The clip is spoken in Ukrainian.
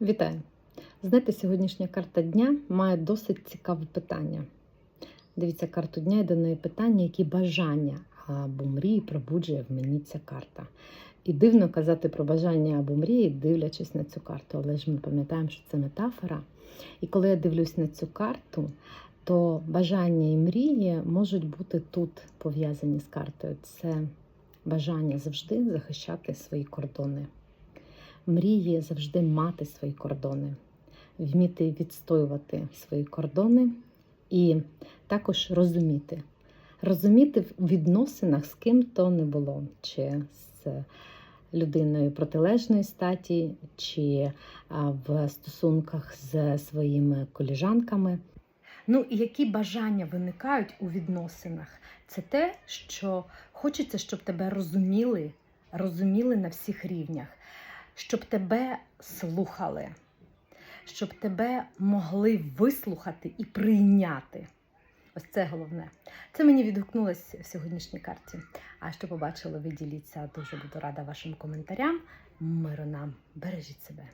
Вітаю! Знаєте, сьогоднішня карта дня має досить цікаве питання. Дивіться карту дня і до неї питання, які бажання або мрії пробуджує в мені ця карта. І дивно казати про бажання або мрії, дивлячись на цю карту, але ж ми пам'ятаємо, що це метафора. І коли я дивлюсь на цю карту, то бажання і мрії можуть бути тут пов'язані з картою. Це бажання завжди захищати свої кордони. Мрії завжди мати свої кордони, вміти відстоювати свої кордони і також розуміти. Розуміти в відносинах з ким то не було, чи з людиною протилежної статі, чи в стосунках з своїми коліжанками. Ну які бажання виникають у відносинах? Це те, що хочеться, щоб тебе розуміли, розуміли на всіх рівнях, щоб тебе слухали, щоб тебе могли вислухати і прийняти. Ось це головне. Це мені відгукнулося в сьогоднішній карті. А що побачили, ви діліться. Дуже буду рада вашим коментарям. Миру нам, бережіть себе.